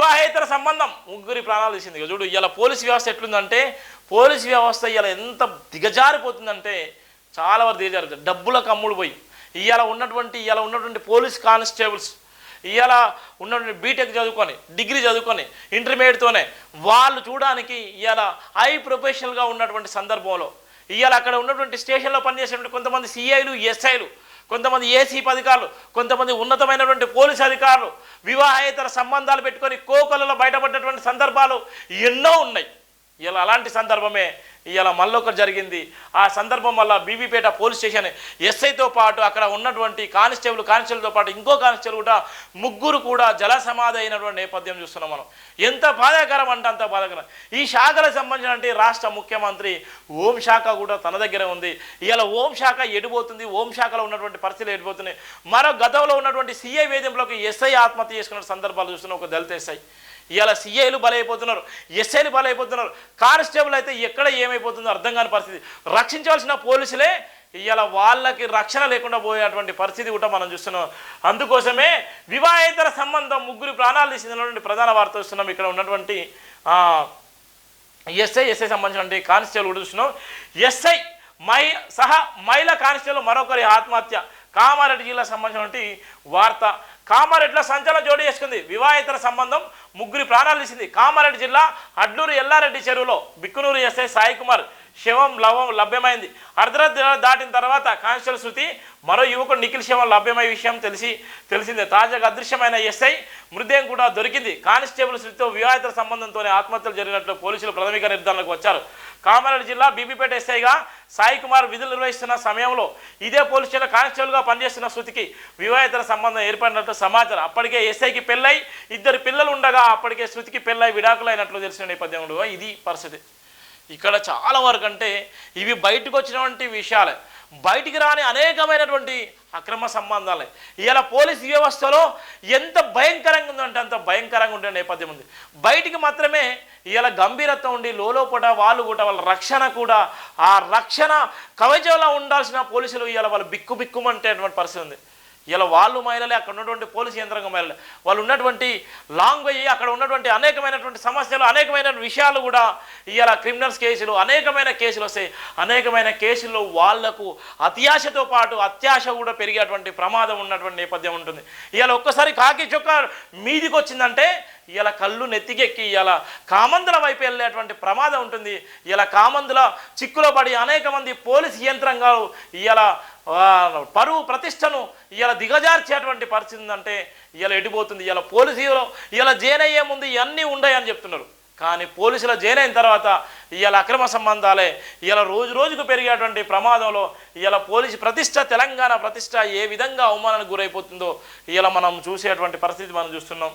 వివాహేతర సంబంధం. ముగ్గురి ప్రాణాలు తీసింది. ఇక చూడు ఇలా పోలీస్ వ్యవస్థ ఎట్లుందంటే పోలీస్ వ్యవస్థ ఇలా ఎంత దిగజారిపోతుందంటే చాలా వరకు దిగజారు డబ్బులకు కమ్ముడు పోయి ఇవాళ ఉన్నటువంటి ఇవాళ ఉన్నటువంటి పోలీస్ కానిస్టేబుల్స్ ఇవాళ ఉన్నటువంటి బీటెక్ చదువుకొని డిగ్రీ చదువుకొని ఇంటర్మీడియట్తోనే వాళ్ళు చూడడానికి ఇవాళ హై ప్రొఫెషనల్గా ఉన్నటువంటి సందర్భంలో ఇవాళ అక్కడ ఉన్నటువంటి స్టేషన్లో పనిచేసేటువంటి కొంతమంది సిఐలు ఎస్ఐలు కొంతమంది ఏసీ అధికారులు కొంతమంది ఉన్నతమైనటువంటి పోలీసు అధికారులు వివాహేతర సంబంధాలు పెట్టుకొని కోకొలలో బయటపడ్డటువంటి సందర్భాలు ఎన్నో ఉన్నాయి. ఇలా అలాంటి సందర్భమే ఇలా మళ్ళొకటి జరిగింది. ఆ సందర్భం వల్ల బీబీపేట పోలీస్ స్టేషన్ ఎస్ఐతో పాటు అక్కడ ఉన్నటువంటి కానిస్టేబుల్ కానిస్టేబుల్తో పాటు ఇంకో కానిస్టేబుల్ కూడా ముగ్గురు కూడా జల సమాధి అయినటువంటి నేపథ్యం చూస్తున్నాం మనం. ఎంత బాధాకరం అంటే అంత బాధాకరం. ఈ శాఖలకు సంబంధించిన రాష్ట్ర ముఖ్యమంత్రి ఓం శాఖ కూడా తన దగ్గర ఉంది. ఇలా ఓం శాఖ ఎడిపోతుంది ఓం శాఖలో ఉన్నటువంటి పరిస్థితులు ఎడిపోతున్నాయి. మరో గతంలో ఉన్నటువంటి సీఐ వేధింపులకు ఎస్ఐ ఆత్మహత్య చేసుకున్న సందర్భాలు చూస్తున్న ఒక దళిత ఎస్ఐ. ఇవాళ సీఏలు బలైపోతున్నారు ఎస్ఐలు బలైపోతున్నారు కానిస్టేబుల్ అయితే ఎక్కడ ఏమైపోతుందో అర్థం కాని పరిస్థితి. రక్షించవలసిన పోలీసులే ఇవాళ వాళ్ళకి రక్షణ లేకుండా పోయేటువంటి పరిస్థితి కూడా మనం చూస్తున్నాం. అందుకోసమే వివాహేతర సంబంధం ముగ్గురు ప్రాణాలు తీసినటువంటి ప్రధాన వార్త వస్తున్నాం ఇక్కడ ఉన్నటువంటి ఎస్ఐ ఎస్ఐ సంబంధించినటువంటి కానిస్టేబుల్ కూడా చూస్తున్నాం. ఎస్ఐ మై సహా మహిళా కానిస్టేబుల్ మరొకరి ఆత్మహత్య. కామారెడ్డి జిల్లా సంబంధించినటువంటి వార్త. కామారెడ్డిలో సంచలన జోడి చేసుకుంది. వివాహేతర సంబంధం ముగ్గురి ప్రాణాలు తీసింది. కామారెడ్డి జిల్లా అడ్లూరు ఎల్లారెడ్డి చెరువులో బిక్కునూరు ఎస్ఐ సాయి కుమార్ శవం లవం లభ్యమైంది. అర్ధరాత్రి దాటిన తర్వాత కానిస్టేబుల్ శృతి మరో యువకుడు నిఖిల్ శవం లభ్యమయ్యే విషయం తెలిసి తెలిసిందే. తాజాగా అదృశ్యమైన ఎస్ఐ మృతదేహం కూడా దొరికింది. కానిస్టేబుల్ శృతితో వివాహితర సంబంధంతోనే ఆత్మహత్యలు జరిగినట్లు పోలీసులు ప్రాథమిక నిర్ధారణకు వచ్చారు. కామారెడ్డి జిల్లా బీబీపేట ఎస్ఐగా సాయి కుమార్ విధులు నిర్వహిస్తున్న సమయంలో ఇదే పోలీస్ స్టేషన్ కానిస్టేబుల్గా పనిచేస్తున్న శృతికి వివాహేతర సంబంధం ఏర్పడినట్లు సమాచారం. అప్పటికే ఎస్ఐకి పెళ్ళై ఇద్దరు పిల్లలు ఉండగా అప్పటికే శృతికి పెళ్ళై విడాకులైనట్లు తెలిసిన నేపథ్యంలో ఇది పరిస్థితి. ఇక్కడ చాలా వరకు అంటే ఇవి బయటకు వచ్చినటువంటి విషయాలే. బయటికి రాని అనేకమైనటువంటి అక్రమ సంబంధాలే. ఇలా పోలీస్ వ్యవస్థలో ఎంత భయంకరంగా ఉందంటే అంత భయంకరంగా ఉండే నేపథ్యం ఉంది. బయటికి మాత్రమే ఇలా గంభీరత్వం ఉండి లోపట వాళ్ళు కూడా వాళ్ళ రక్షణ కూడా ఆ రక్షణ కవచంలో ఉండాల్సిన పోలీసులు ఇవాళ వాళ్ళు బిక్కు బిక్కుమంటేటువంటి పరిస్థితి ఉంది. ఇలా వాళ్ళు మహిళలే అక్కడ ఉన్నటువంటి పోలీసు యంత్రాంగం మహిళలే. వాళ్ళు ఉన్నటువంటి లాంగ్ అయ్యి అక్కడ ఉన్నటువంటి అనేకమైనటువంటి సమస్యలు అనేకమైన విషయాలు కూడా ఇలా క్రిమినల్స్ కేసులు అనేకమైన కేసులు వస్తాయి. అనేకమైన కేసుల్లో వాళ్ళకు అత్యాశతో పాటు అత్యాశ కూడా పెరిగేటువంటి ప్రమాదం ఉన్నటువంటి నేపథ్యం ఉంటుంది. ఇలా ఒక్కసారి కాకి చొక్క మీదికి వచ్చిందంటే ఇలా కళ్ళు నెత్తికెక్కి ఇలా కామందుల వైపు వెళ్ళేటువంటి ప్రమాదం ఉంటుంది. ఇలా కామందుల చిక్కులో పడి అనేక మంది పోలీస్ యంత్రాంగాలు ఇలా పరువు ప్రతిష్టను ఇలా దిగజార్చేటువంటి పరిస్థితి ఉందంటే ఇలా ఎడిపోతుంది ఇలా పోలీసులో ఇలా జైన్ అయ్యే ముందు ఇవన్నీ ఉండయని చెప్తున్నారు. కానీ పోలీసుల జైన్ అయిన తర్వాత ఇవాళ అక్రమ సంబంధాలే ఇలా రోజు రోజుకు పెరిగేటువంటి ప్రమాదంలో ఇలా పోలీసు ప్రతిష్ట తెలంగాణ ప్రతిష్ట ఏ విధంగా అవమానానికి గురైపోతుందో ఇలా మనం చూసేటువంటి పరిస్థితి మనం చూస్తున్నాం.